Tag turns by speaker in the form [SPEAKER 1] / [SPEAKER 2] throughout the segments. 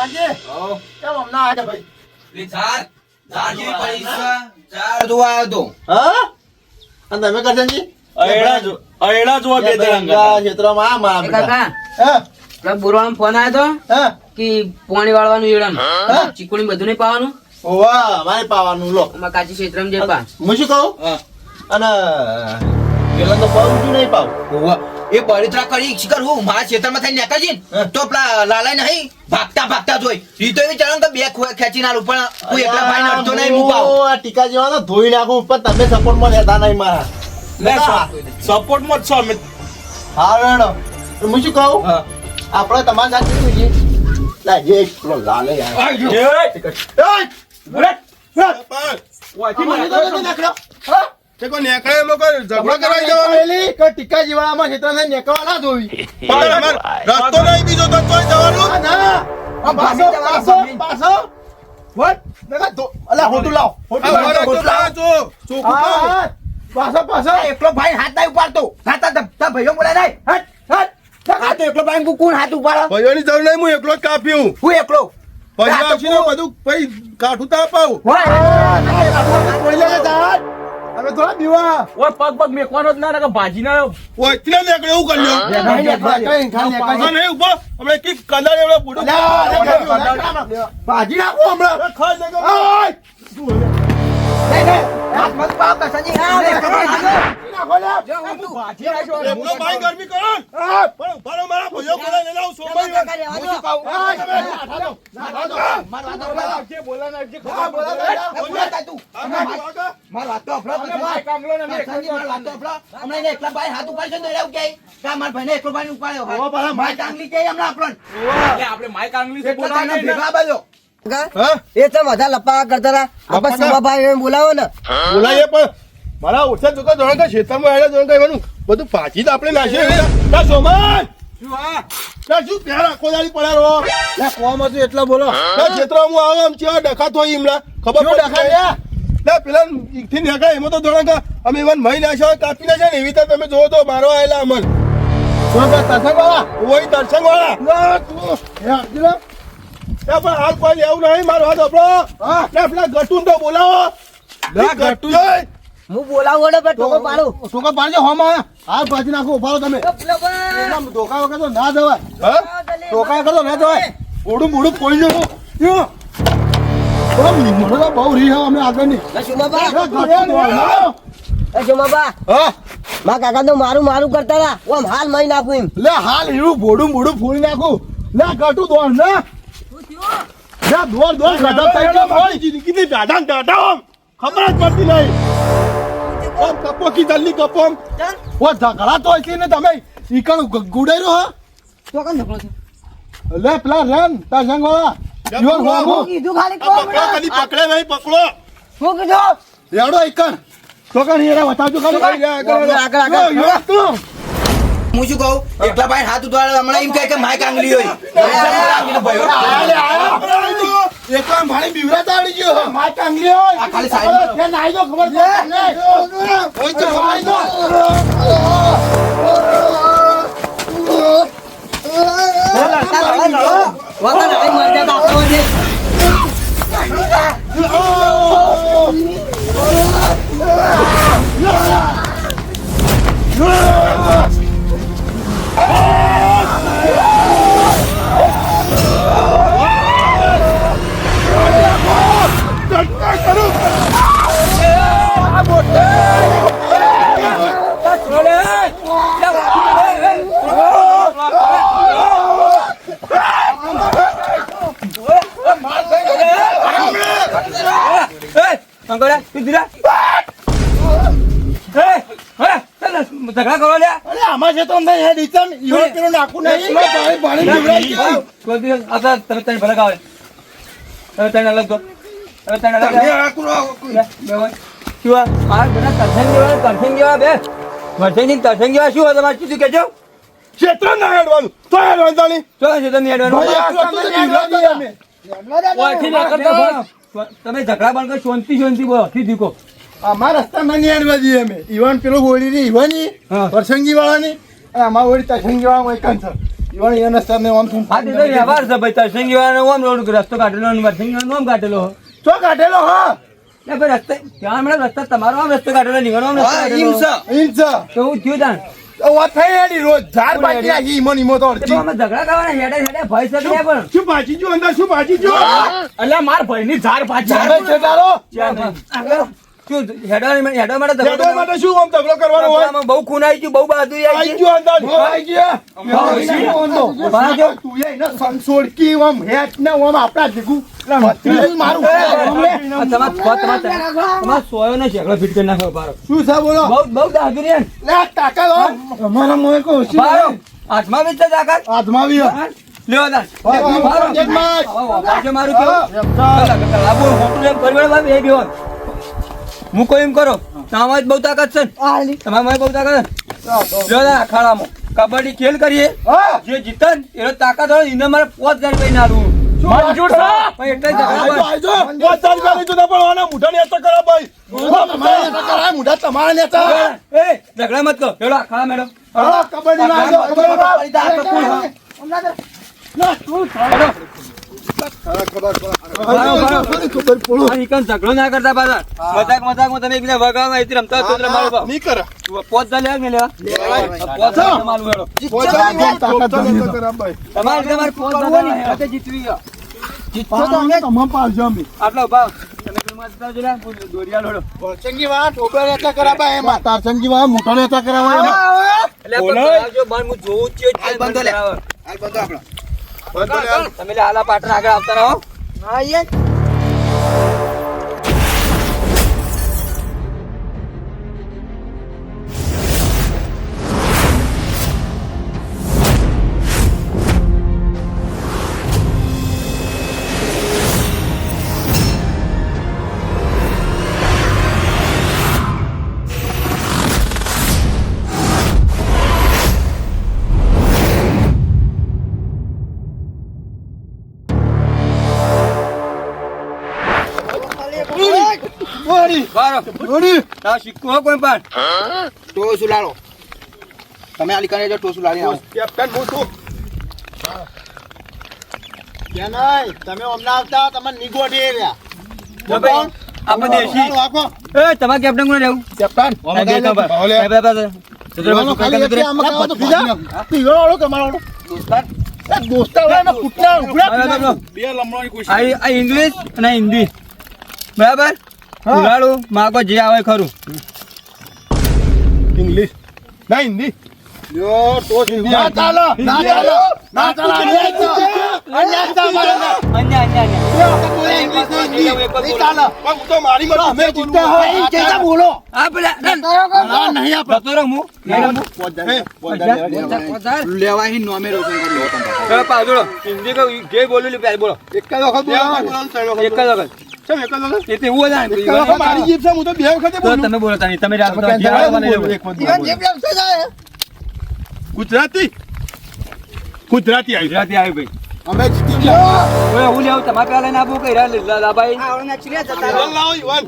[SPEAKER 1] હો.
[SPEAKER 2] કેમ હમણાં આવ્યા ભાઈ
[SPEAKER 1] લે ચાર. ચાર જેવી પરીક્ષા. ચાર જોવા તો.
[SPEAKER 2] હા અને તમે કરશનજી
[SPEAKER 3] અયડા જો અયડા જોવા બે જણા
[SPEAKER 2] ક્ષેત્રમાં આ મારા
[SPEAKER 4] એ
[SPEAKER 2] બેટા.
[SPEAKER 4] કાકા
[SPEAKER 2] હા
[SPEAKER 4] પેલા બોરવાનો ફોન આવ્યો તો કે પાણી વાળવાનું
[SPEAKER 2] હા?
[SPEAKER 4] ઈડન ચીકુણી બધું નહીં પાવાનું
[SPEAKER 2] ઓવા મારે પાવાનું લો
[SPEAKER 4] કાચી ક્ષેત્રમાં જે પા
[SPEAKER 2] હું શું કહું અને પેલા તો પાવું નહીં પાવું
[SPEAKER 1] ઓવા. એ બળતરા કરી શિકર હું મારા ક્ષેત્રમાં થઈને નીકળશે તો પેલા લાલાઈ નહીં ભાગતા ભાગતા જોઈ ઈ તો એવી ચાલે કે બે ખો- ખેંચી ના પણ કોઈ એકલા ભાઈ નડતો નહીં હું પાઉં.
[SPEAKER 2] આ ટીકા જેવા તો ધોઈ નાખું પણ તમે સપોર્ટમાં રહેતા નહીં મારા
[SPEAKER 3] લે સપોર્ટ જ છો અમે
[SPEAKER 2] હા રેડો હું શું કહું આપણે તમારા સાથે શું છે પેલો લાલે યાર! મને તો
[SPEAKER 5] ઝઘડો કરાવી
[SPEAKER 2] તમારે
[SPEAKER 5] જવાનો
[SPEAKER 2] પહેલી કે ટીકા જેવાળામાં ક્ષેત્રને નેકવા ના જોવી.
[SPEAKER 5] રસ્તો નહીં બીજો તો તોય જવાનું
[SPEAKER 2] ના. આ પાછો, પાછો, પાછો. વટ. નકર ધો- અલા, હોટું લાવ. હોટું લાવ.
[SPEAKER 5] વરસ તો ના જો.
[SPEAKER 2] હા. પાછો, પાછો.
[SPEAKER 1] એકલો ભાઈ હાથ નહીં ઉપાડતો હાથ તા ભાઈઓ બોલે નહીં
[SPEAKER 2] હટ, હટ.
[SPEAKER 1] આ તો એકલો ભાઈ હું કોણ હાથ ઉપાડો
[SPEAKER 5] ભાઈઓની જરૂર નહીં હું એકલો જ કાપ્યું
[SPEAKER 1] હું એકલો તો
[SPEAKER 5] આવશે ને બધું પછી કાઠું તો
[SPEAKER 2] કોઈ જાત. હવે થોડા દીવા.
[SPEAKER 3] ઓય પગ પગ મેકવાનો જ ના કે ભાજી ના
[SPEAKER 5] ઓયથી ના નીકળે એવું કરી લ્યો નહીં ઊભો હમણાં કી કલર એવડો બુડો.
[SPEAKER 2] ભાજી નાખો હમણાં.
[SPEAKER 5] ખાઈ લેગો
[SPEAKER 2] ઓય!
[SPEAKER 5] ગરમી કરો મારા બોલાય લઈને આવું સોમવારે.
[SPEAKER 2] તમે નાખો.
[SPEAKER 1] મારો તું. તો. હમણાં એકલા ભાઈ હાથ ઉપાડશે તો કે આ ભાઈને એકલો ઉપાડ્યો.
[SPEAKER 2] ઓ,
[SPEAKER 1] હમણાં આપણને.
[SPEAKER 3] આપણે
[SPEAKER 1] ભેગા બાજો.
[SPEAKER 6] એ તો બધા કરતા આપણે બોલાવો ને.
[SPEAKER 5] પણ ઓછા કે ખેતરમાં કહેવાનું બધું પાછી તો આપણે નાખીએ ના સોમાન! શું ત્યાં દાડી પડ્યા રહો
[SPEAKER 2] લે, કોમ હતું એટલે બોલો.
[SPEAKER 5] હું આવો આમ ચેવા ડખા થોઈ એમના ખબર
[SPEAKER 2] શું
[SPEAKER 5] પડતી
[SPEAKER 2] ડખા
[SPEAKER 5] ના પેલા ઈકથી નીકળે એમાં તો જોડે કા અમે એમાં મહી નાખ્યા કાપી નાખ્યા ને એવી રીતે તમે જોવો તો મારો
[SPEAKER 2] તસંગવાળા
[SPEAKER 5] ઓય દર્શન વાળા ના તું
[SPEAKER 2] હે અબ્દુલ્લા
[SPEAKER 5] ના પણ હાલ કોઈ લેવું નહીં મારો હાથ આપણો
[SPEAKER 2] હા.
[SPEAKER 5] પેલા ગટુન તો બોલાવો.
[SPEAKER 2] ના, ગટુન.
[SPEAKER 5] ઓય,
[SPEAKER 6] હું બોલાવો ને પણ ટોકો પાડું.
[SPEAKER 2] ટોકો પાડજો હોમાં હાલ ભાજી નાખો ઉભારો તમે. એમ ધોકા વગર તો ના જવાય.
[SPEAKER 5] હા?
[SPEAKER 2] ટોકા વગર તો ના જવાય. ઓડું મોડું પોઈ જવું ઓમ તો બહુ રી હા અમે આગળની
[SPEAKER 6] એ
[SPEAKER 2] હા.
[SPEAKER 6] મારા કાકા તો મારું મારું કરતા હતા ઓમ હાલ મહી નાખું એમ.
[SPEAKER 2] લે હાલ હીરું ભોડું મોડું ફોડી નાખું. લે ગટું દોડ ને લે દોડ દોડ ગધા થઈ ગયો
[SPEAKER 5] મારી જિંદગીની દાદા ને દાદા આમ. ખબર જ પડતી નહીં. આમ કપો કી જલ્દી કપો આમ.
[SPEAKER 2] ઓ ઝઘડા તો છે ને તમે. ઈકણ ગુડાઈ રહ્યો
[SPEAKER 4] તો કાં ઝઘડો છે?
[SPEAKER 2] હા લે પેલા રેન તાર વાળા યોર હોમો
[SPEAKER 6] કીધું ખાલી
[SPEAKER 5] પકડો કદી પકડે નહીં પકડો.
[SPEAKER 6] શું કીધું?
[SPEAKER 2] રેડો ઈકણ તો કણ હીરા વટાવજો ખાલી.
[SPEAKER 5] આગળ, આગળ,
[SPEAKER 6] આગળ, આગળ.
[SPEAKER 2] યો, યો, તું.
[SPEAKER 1] હું શું કહું? એકલા ભાઈ હાથ ઉપાડે હમણાં એમ કહે કે માઈક આંગલી હોય. આંગલીનો ભાઈઓ.
[SPEAKER 2] આયા લે, આયા. એક વાર મારી બીવરાતા આવડી ગયો. માર કાંગલી હોય.
[SPEAKER 1] ખાલી સાઈડ
[SPEAKER 2] ખબર નાઈ દો, ખબર છે.
[SPEAKER 5] ઓય તો
[SPEAKER 2] નાઈ દો.
[SPEAKER 6] વગર આવી Wala na kayo
[SPEAKER 4] magdadako ulit. Ah! એ, હે, ચાલ, ઝઘડા કરવા લ્યા.
[SPEAKER 2] અરે આમાં છે તો નહીં, હે, રીતમ, ઈવડે પેલું નાખું નહીં. પાણી- પાણી બીવરાઈ ગયું.
[SPEAKER 4] કોઈ દિવસ આ તો તમે ત્રણ ભેગા આવે. તમે ત્રણ અલગ દો. તમે ત્રણ અલગ
[SPEAKER 5] તમે. આ કરો.
[SPEAKER 4] બે શું આ? બધા તરસંગ જેવા તરસંગ જેવા બે વરસાદની તરસંગ જેવા શું તમારે કીધું કેજો
[SPEAKER 5] ક્ષેત્ર ના હેડવાનું તો હેડવાનું તાણી.
[SPEAKER 4] હેડવાનું.
[SPEAKER 2] તો
[SPEAKER 4] ના કરતા. તમે ઝઘડા બંધ કરો શાંતિ શાંતિ બોલો થી દીકો
[SPEAKER 2] માં રસ્તામાં નહીં હેડવા દઈએ અમે. ઈવન પેલો હોળી ની ઈવાની
[SPEAKER 4] હા.
[SPEAKER 2] પ્રસંગી વાળાની અને અમારા હોળી તસંગી વાળા એક છે ઈવન રસ્તા મેં આમ શું
[SPEAKER 4] હા તે વ્યવહાર છે ભાઈ તસંગી વાળાનો ઓમ રોડ રસ્તો કાઢેલો અને વરસંગી વાળાનો ઓમ કાઢેલો.
[SPEAKER 2] ચો કાઢેલો હા?
[SPEAKER 4] એટલે ભાઈ રસ્તે ત્યાં હમણાં રસ્તા તમારો આમ રસ્તો કાઢેલો નીકળો આમ રસ્તો
[SPEAKER 1] હા,
[SPEAKER 4] કાઢેલો.
[SPEAKER 1] ઈમ છે.
[SPEAKER 4] તો હું થયું તાણ
[SPEAKER 2] તો વાત થઈ એની રોજ
[SPEAKER 4] કોણ
[SPEAKER 2] બાકી
[SPEAKER 4] એની?
[SPEAKER 2] રાખી ઈમો ને ઈમો તો
[SPEAKER 4] તો અમે ઝઘડા કરવાના હેડે હેડે ભય શકે પણ?
[SPEAKER 5] શું ભાજી જો અંદર શું ભાજી જો?
[SPEAKER 3] એટલે માર ભાઈની
[SPEAKER 2] છે તારો?
[SPEAKER 4] શું
[SPEAKER 5] હોય?
[SPEAKER 2] એ
[SPEAKER 4] હાથમાં બી
[SPEAKER 2] હાથમાં.
[SPEAKER 4] હવે વાપરજો મારું. કેવું? કલાક, મોટું એમ કરી વળે બાપ, એ બેહોન. કોઈ એમ કરો. તમારી બહુ તાકાત છે તમારી બહુ તાકાત ને? અખાડામાં કબડ્ડી ખેલ કરીએ. જે જીતે ને એનો તાકાત હોય એને મારે પોત હજાર રૂપિયા
[SPEAKER 3] મંજૂર છે
[SPEAKER 4] એટલે
[SPEAKER 2] આજો
[SPEAKER 5] ના પણ આના મુઠાની હત્યા કરા ભાઈ.
[SPEAKER 2] તમારા નેતા કરાય મુઢા તમારા નેતા.
[SPEAKER 4] એ ઝઘડા મત કરો. અખાડા
[SPEAKER 2] કબડ્ડી. આજો
[SPEAKER 4] ઝઘડો ના કરતા પાછા. મજાક મજાકમાં તમે એકબીજા વગાડવા અહીંથી રમતા હતો એટલે બાપ.
[SPEAKER 5] નહીં કરે.
[SPEAKER 4] પોત હજાર લેવા કે લેવા પોત હજાર તમારું
[SPEAKER 5] ભાઈ
[SPEAKER 4] તમારે તમારે પોત હજારની હાથે જીતવી ગયો
[SPEAKER 2] પાડો પાડજો અમે.
[SPEAKER 4] આટલો ભાવ. માં
[SPEAKER 2] નેતા કરાવવા મોટો નેતા કરાવા
[SPEAKER 4] હું
[SPEAKER 1] હાલ. હાલ
[SPEAKER 5] હાલ.
[SPEAKER 4] તમે લે આલા પાટણ આગળ આવતા રહો સિક્કો કોઈ પણ.
[SPEAKER 1] તમે આલી જો આવો.
[SPEAKER 5] કેપ્ટન હું છું.
[SPEAKER 2] તમે હમણાં આવતા તમે નિગોડી રહ્યા.
[SPEAKER 4] જો ભાઈ, આપણે દેશી.
[SPEAKER 2] વાકો
[SPEAKER 4] એ તમારે કેપ્ટન કોને રહેવું?
[SPEAKER 2] કેપ્ટન
[SPEAKER 4] બે. બે બે. ઇંગ્લિશ અને હિન્દી. બરાબર? ઉલાળું માગો જે આવે ખરું.
[SPEAKER 5] ઇંગ્લિશ. ના હિન્દી
[SPEAKER 2] યો, તો હિન્દી ના ચાલો, ના ચાલો, ના ચાલો.
[SPEAKER 4] અન્ય અન્ય અન્ય
[SPEAKER 2] યો, તો બોલે ઇંગ્લિશ ને હિન્દી. નહીં ચાલો.
[SPEAKER 5] પણ હું તો મારી મરજી
[SPEAKER 2] અમે જીતતા હોય, એ બોલો.
[SPEAKER 4] આ પેલા
[SPEAKER 2] ના, નહીં આપણે.
[SPEAKER 4] જતો હું.
[SPEAKER 5] હે.
[SPEAKER 1] લેવા અહીં નોમે રોશન કરી લો તમે.
[SPEAKER 4] હવે હિન્દી કહું, જે બોલેલું પહેલા બોલો.
[SPEAKER 2] એક જ વખત બોલો.
[SPEAKER 4] એક જ વખત.
[SPEAKER 5] મારી જીભ છે હું તો બે વખતે બોલું.
[SPEAKER 4] તમે બોલો તાની તમે રાત આવે.
[SPEAKER 5] ગુજરાતી? ગુજરાતી આવી.
[SPEAKER 4] ગુજરાતી આવી ભાઈ.
[SPEAKER 2] અમે જીતી ગયા
[SPEAKER 4] ઓય હું લેવું તમારે પેલા લઈને આપું કઈ? રાત લીધા લા ભાઈ.
[SPEAKER 5] યુવાન લાવો યુવાન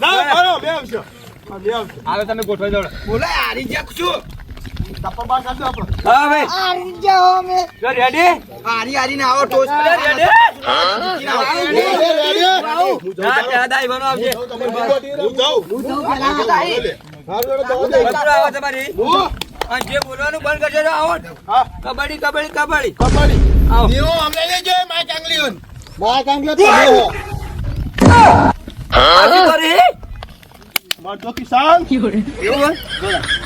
[SPEAKER 5] ના ના બે આવશે હા, બે આવશે
[SPEAKER 4] આવે તમે ગોઠવાઈ દો
[SPEAKER 1] બોલે હારી જ્યાં છું.
[SPEAKER 4] જો બોલવાનું બંધ કરજો આવો કબડ્ડી કબડ્ડી કબડ્ડી.
[SPEAKER 5] કબડ્ડી.
[SPEAKER 4] આવો.
[SPEAKER 5] અમને લેજે માય કાંગલીઓન.
[SPEAKER 2] માય કાંગલે તમે હો.
[SPEAKER 4] આજી કરી?
[SPEAKER 5] મારતો કિસાન
[SPEAKER 4] એવું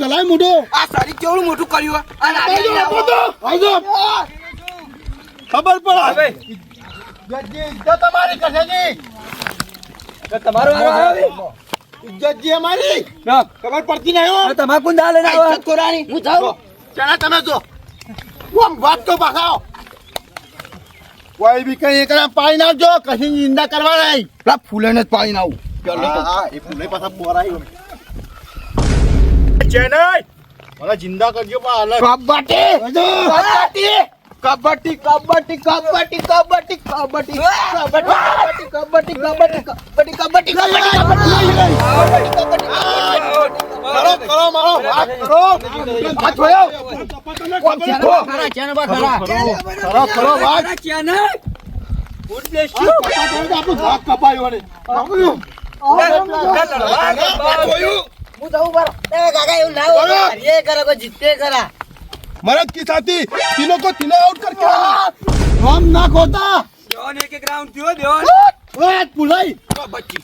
[SPEAKER 2] ગલાય મૂઢો.
[SPEAKER 1] આ સારી કેવડું મોટું કર્યું આ.
[SPEAKER 5] ખબર પડે
[SPEAKER 2] જજ્જી, ઇજ્જત અમારી કશેજી.
[SPEAKER 4] તમારો આવ્યો
[SPEAKER 2] ઇજ્જતજી અમારી.
[SPEAKER 4] ના,
[SPEAKER 2] ખબર પડતી નહીં હો.
[SPEAKER 4] તમારે કોણ દા લઈને આવો
[SPEAKER 1] ઇજ્જત કોરાની. હું જાઉં.
[SPEAKER 2] ચાલો તમે જો. આમ વાત તો પાછા આવો. કોઈ બી કઈ પાણી પાઈ નાખજો કશી નિંદા કરવા નહીં
[SPEAKER 1] પેલા ફૂલેને જ પાણી આવું
[SPEAKER 2] ચાલો હા, એ ફૂલે પાછા બોરાઈ ગયો. ચેન્નઈ મને જિંદા કરજો પણ હાલત.
[SPEAKER 1] કબડ્ડી કબડ્ડી કબડ્ડી કબડ્ડી કબડ્ડી કબડ્ડી કબડ્ડી કબડ્ડી કબડ્ડી કબડ્ડી કબડ્ડી
[SPEAKER 2] કરો કરો મારો વાત કરો
[SPEAKER 1] આ જોયો
[SPEAKER 2] કરો કરો વાત આપણું ભાગ કપાયું અને
[SPEAKER 3] હું જવું બરો એ કાકા એવું ના હોય
[SPEAKER 2] બરો.
[SPEAKER 3] એ કરે કોઈ જીતે કરા
[SPEAKER 2] मरद की साथी तीनों को तीनों आउट करके आना हम ना खोता
[SPEAKER 4] દેવાન એક એક રાઉન્ડ થયો દેવાન
[SPEAKER 2] ओए पुलाई
[SPEAKER 1] કબડ્ડી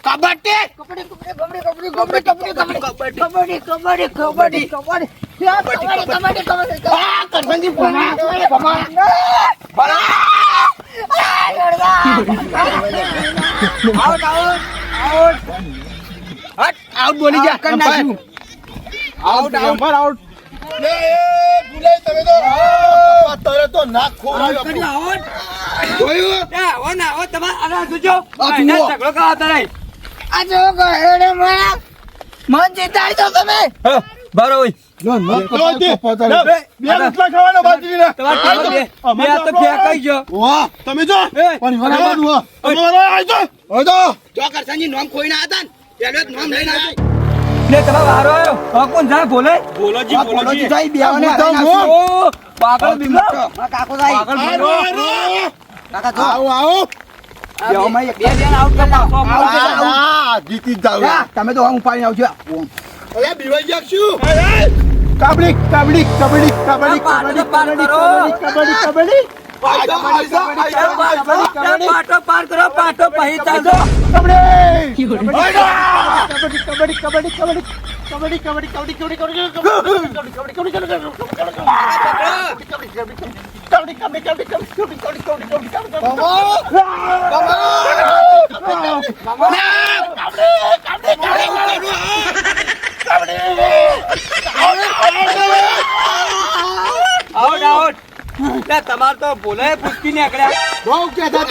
[SPEAKER 3] કબડ્ડી કબડ્ડી કબડ્ડી કબડ્ડી કબડ્ડી કબડ્ડી કબડ્ડી કબડ્ડી કબડ્ડી કબડ્ડી કબડ્ડી
[SPEAKER 1] આ કરસંગી ભમા ભમા આઉટ બોલી ગયા. કર નાખ્યું.
[SPEAKER 5] આઉટ આઉટ આઉટ
[SPEAKER 2] લે ભૂલાઈ તમે તો. હા તારે તો નાક ખોરાયો. આઉટ
[SPEAKER 1] જોયું?
[SPEAKER 4] એ આવો ના આવો તમાર આના જોજો
[SPEAKER 1] ના
[SPEAKER 4] ઝઘડો કા તારે
[SPEAKER 3] આ જો ગહેડે માં મન જીતાય તો તમે
[SPEAKER 4] બરો
[SPEAKER 2] ભાઈ તમે જો. હો
[SPEAKER 1] પેલો જ નોમ લઈને આવ્યો.
[SPEAKER 4] ને તમારો વારો આવ્યો. કોણ જા બોલે
[SPEAKER 5] બોલોજી
[SPEAKER 1] બોલોજી જાય બેવાને
[SPEAKER 2] હું તો.
[SPEAKER 4] ઓ પાગલ બીમલો.
[SPEAKER 3] કાકો થાય
[SPEAKER 4] પાગલ
[SPEAKER 2] આવો
[SPEAKER 4] બીમલો.
[SPEAKER 3] કાકા જો.
[SPEAKER 2] આવો આવો.
[SPEAKER 1] બેવામાં એક-
[SPEAKER 4] બે બે આઉટ કરી નાખો
[SPEAKER 1] આઉટ.
[SPEAKER 2] આ, આ, જીતી જ જાવ
[SPEAKER 1] હા, તમે તો ઉપાડીને આવજો. કબડી
[SPEAKER 2] કબડી કબડી કબડી કબડી કબડી કબડી કબડ્ડી
[SPEAKER 4] પાટો પાર કરો.
[SPEAKER 2] કબડ્ડી કબડ્ડી કબડ્ડી
[SPEAKER 4] પાટો કરો પાટો પછી ચાલજો
[SPEAKER 2] કબડ્ડી કબડ્ડી કબડ્ડી કબડ્ડી કબડ્ડી કબડ્ડી કબડ્ડી
[SPEAKER 4] આઉટ આઉટ તમાર તો બોલે પૂછતી નીકળ્યા.
[SPEAKER 2] બહુ કહેતા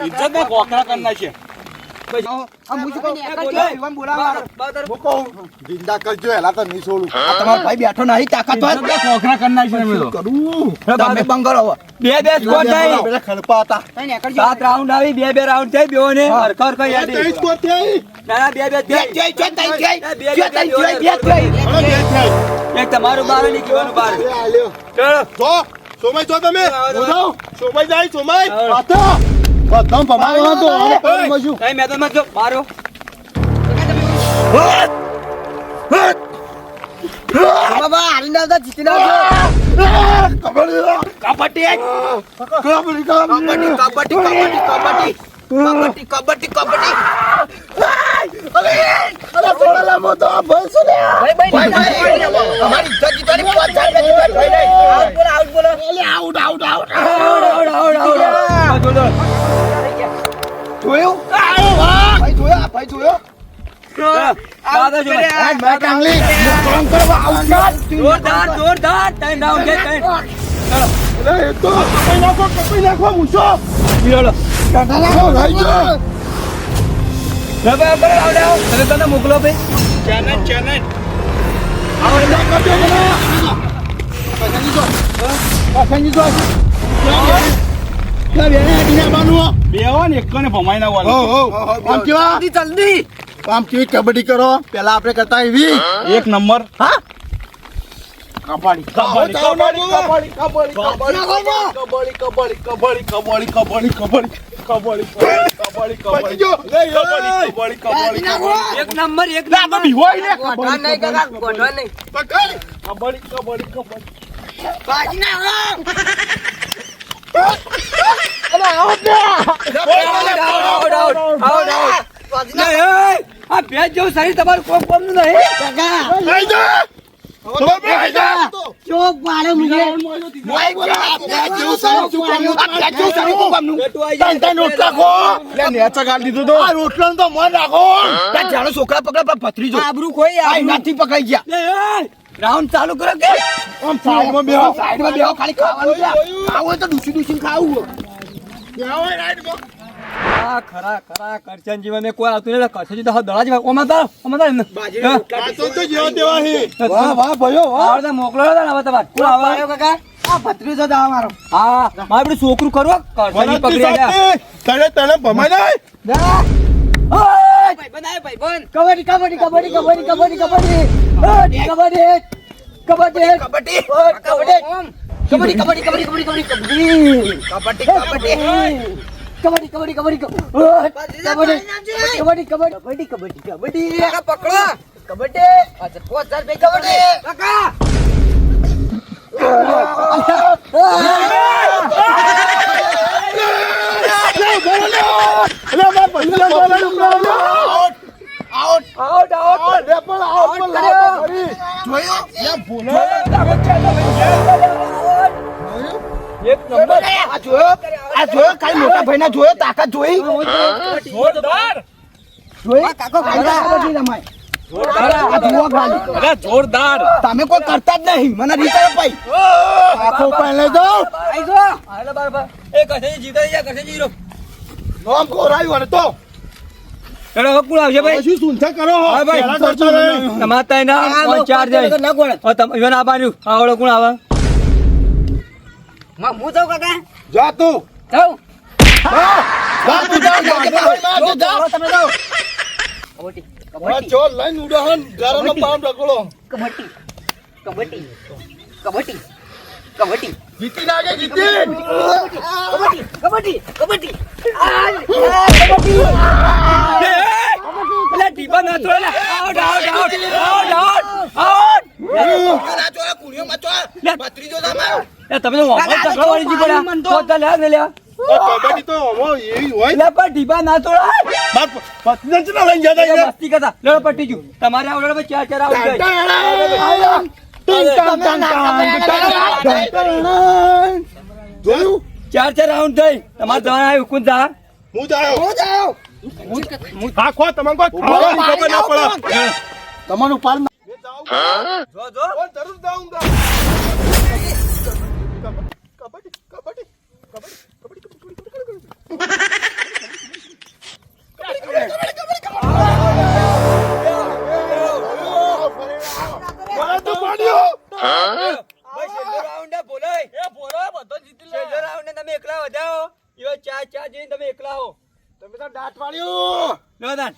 [SPEAKER 5] ઇજ્જત ને કોકરા કરી?
[SPEAKER 2] છે જિંદા કરજો એલા તો નહીં છોડું.
[SPEAKER 1] તમારો ભાઈ બેઠો નહીં તાકાત હોય.
[SPEAKER 5] ઇજ્જત ને ગોખરા કરી? નાખીએ
[SPEAKER 2] કરું
[SPEAKER 1] તમે બંગરો હો.
[SPEAKER 4] બે બે સ્કોર થઈ
[SPEAKER 2] પેલા ખડપા હતા.
[SPEAKER 4] સાત રાઉન્ડ આવી બે બે રાઉન્ડ થઈ બેઓ ને હરખો હરખો
[SPEAKER 2] ત્રણ સ્કોર થઈ
[SPEAKER 4] ના ના બે બે
[SPEAKER 1] બે.
[SPEAKER 4] થઈ
[SPEAKER 1] જોઈ, જોઈ, તઈ જોઈ.
[SPEAKER 4] બે, બે,
[SPEAKER 1] જોઈ,
[SPEAKER 4] બે,
[SPEAKER 1] તઈ જોઈ,
[SPEAKER 4] બે,
[SPEAKER 1] બે જોઈ.
[SPEAKER 2] હવે બે થઈ
[SPEAKER 4] એક તમારું બાર નીકળવાનું કીવાનું બાર. ચલો.
[SPEAKER 2] જો સોમાઈ જો તમે. જાઉં સોમાઈ જાય
[SPEAKER 4] સોમય.
[SPEAKER 2] પાતો બધા ભમાવો તો હવે પડી મજુ
[SPEAKER 4] કઈ મેદાનમાં જો મારો
[SPEAKER 3] બાબા હાલી ના આવતા જીતી ના
[SPEAKER 2] કબડ્ડી
[SPEAKER 1] કબડ્ડી,
[SPEAKER 2] કબડ્ડી
[SPEAKER 1] કબડ્ડી, કબડ્ડી, કબડ્ડી, કબડ્ડી. કબડ્ડી, કબડ્ડી.
[SPEAKER 2] અરે છોડેલા મોતો આ ભેંસ ને
[SPEAKER 1] ભાઈ, ભાઈ, અમારી ઇજ્જત જીતવાની પાંચ સાલ નથી ભાઈ, ભાઈ, ભાઈ.
[SPEAKER 3] આઉટ બોલો આઉટ બોલો
[SPEAKER 4] out out out out out
[SPEAKER 1] out ભાઈ જોયો?
[SPEAKER 4] તને મોકલો ભાઈ?
[SPEAKER 5] ચેનલ ચેનલ
[SPEAKER 2] આવ રે કબજો
[SPEAKER 5] બેવા ને એક ને ભમાઈ ના વાળો
[SPEAKER 2] આમ કેવા
[SPEAKER 1] જલ્દી, જલ્દી.
[SPEAKER 2] આમ કેવી કબડ્ડી કરો પેલા આપણે કરતા એવી
[SPEAKER 5] એક નંબર
[SPEAKER 2] હા કબડ્ડી કબડ્ડી કબડ્ડી કબડ્ડી કબડ્ડી કબડ્ડી કબડ્ડી કબડ્ડી કબડ્ડી કબડ્ડી કબડ્ડી કબડ્ડી કબડ્ડી કબડ્ડી લે કબાડી કબાડી કબાડી
[SPEAKER 4] એક નંબર એક
[SPEAKER 2] ના તો
[SPEAKER 4] નંબર
[SPEAKER 2] બીવાય ને
[SPEAKER 3] ગોઠવા નહીં કાકા ગોઠવા નહીં
[SPEAKER 2] પકડ કબડ્ડી કબડ્ડી કબડ્ડી
[SPEAKER 3] બાજી ના
[SPEAKER 4] આ ભેજ જેવું શરીર તમારું
[SPEAKER 1] કોઈ કોમનું નહીં. છોકરા પકડા પથરી જો.
[SPEAKER 4] આબરું કોઈ
[SPEAKER 1] નથી પકડાઈ ગયા
[SPEAKER 4] રાઉન્ડ ચાલુ કરો કે?
[SPEAKER 2] સાઈડમાં બેહો
[SPEAKER 1] સાઈડમાં બેહો ખાલી ખાવાનું ખાવું તો દૂષી દૂષી ખાવું
[SPEAKER 4] આ ખરા ખરા કરચન મેં કોઈ આવતું નહીં કરચન તો દડા જેવા ઓમાં તાર ઓમાં તાર એમને.
[SPEAKER 2] તો તો તેવા હે. વાહ વાહ ભાઈઓ વાહ
[SPEAKER 4] તો મોકલો ને હવે તમારે. કોણ આવે?
[SPEAKER 1] કાકા? આ ભત્રીજો દા મારો.
[SPEAKER 4] હા મારે બધું છોકરું કરવો કરચન પકડી ગયા
[SPEAKER 2] તને તને ભમાઈ જાય?
[SPEAKER 6] કબડ્ડી કબડ્ડી કબડ્ડી કબડ્ડી કબડ્ડી કબડ્ડી. કબડ્ડી. કબડ્ડી કબડ્ડી.
[SPEAKER 1] કબડ્ડી.
[SPEAKER 6] કબડ્ડી. કબડ્ડી કબડ્ડી કબડ્ડી કબડ્ડી કબડ્ડી
[SPEAKER 1] કબડ્ડી
[SPEAKER 6] કબડ્ડી કબડ્ડી કબડ્ડી કબડ્ડી કબડ્ડી કબડ્ડી કબડ્ડી કબડ્ડી
[SPEAKER 1] પકડો કબડ્ડી અચ્છા પોચ હજાર બે
[SPEAKER 2] kabaddi out out out out
[SPEAKER 1] જોયો
[SPEAKER 2] બોલો
[SPEAKER 4] એક નંબર.
[SPEAKER 1] આ જોયો? આ જોયો? કાલ મોટા ભાઈ ના જોયો? તાકાત જોઈ?
[SPEAKER 3] જોરદાર.
[SPEAKER 1] જોઈ? કાકો ખાલી રમાય.
[SPEAKER 3] જોરદાર.
[SPEAKER 1] તમે કોઈ કરતા જ નહીં. મને રીતા અપાઈ
[SPEAKER 2] આખો પહેલે જાઓ.
[SPEAKER 4] હાલે બરાબર એ કસે જીતા જાય કસે જીરો?
[SPEAKER 2] નામ કોરાયું અને તો.
[SPEAKER 4] એનો હવે કોણ આવશે ભાઈ?
[SPEAKER 2] શું સુનતા કરો હો?
[SPEAKER 4] હા ભાઈ. ત્યાં ના પાંચ ચાર જાય
[SPEAKER 6] ના
[SPEAKER 4] કોણ તમે ના બાર્યું આવડો કોણ આવે?
[SPEAKER 6] હું જાઉં કાકા?
[SPEAKER 2] જા તું.
[SPEAKER 6] જાઉં? કબડ્ડી કબડ્ડી. કબડ્ડી.
[SPEAKER 4] તમારે આવ લડો ચાર ચાર રાઉન્ડ થઈ તમારે જવાના આવ્યું કુંજા
[SPEAKER 2] હું જાયો
[SPEAKER 1] હું જાયો
[SPEAKER 2] કાખો તમને કોઈ ખાવાની ખબર ના પડે. તમારું પાલ
[SPEAKER 4] જો જો. જરૂર જાઉંગા કબડ્ડી કબડ્ડી કબડ્ડી તમે એકલા વધાવો. ચા ચા જઈને તમે એકલા હો
[SPEAKER 2] તમે તો દાંત પાડ્યો
[SPEAKER 4] લો દાન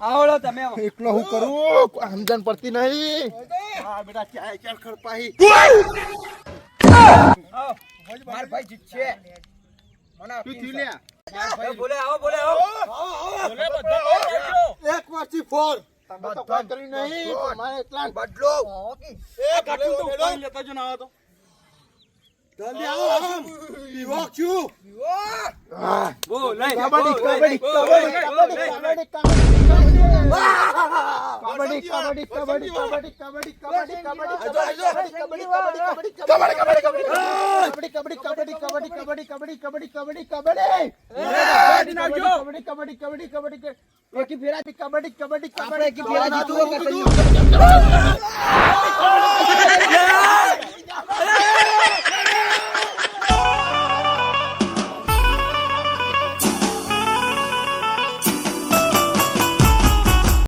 [SPEAKER 4] આવડો તમે આવો.
[SPEAKER 2] એકલો હું કરું? સમજણ પડતી નહીં. હા બેટા ચાય ચાલ ખરપાઈ
[SPEAKER 4] આવો.
[SPEAKER 1] માર ભાઈ જીતશે મને
[SPEAKER 2] તું થી લે
[SPEAKER 4] બોલે આવો બોલે આવો. બોલે આવો
[SPEAKER 2] એક માંથી ફોર. તમે તો નહીં. તમારે એકલા
[SPEAKER 1] બદલો.
[SPEAKER 2] એ કાટું તો. લેતા જો ના તો. જલ્દી આવો. આમ પીવો છું.
[SPEAKER 4] બોલે
[SPEAKER 2] કબડ્ડી કબડ્ડી કબડ્ડી કબડ્ડી કબડ્ડી કબડ્ડી કબડ્ડી કબડ્ડી કબડ્ડી કબડ્ડી કબડ્ડી કબડ્ડી કબડ્ડી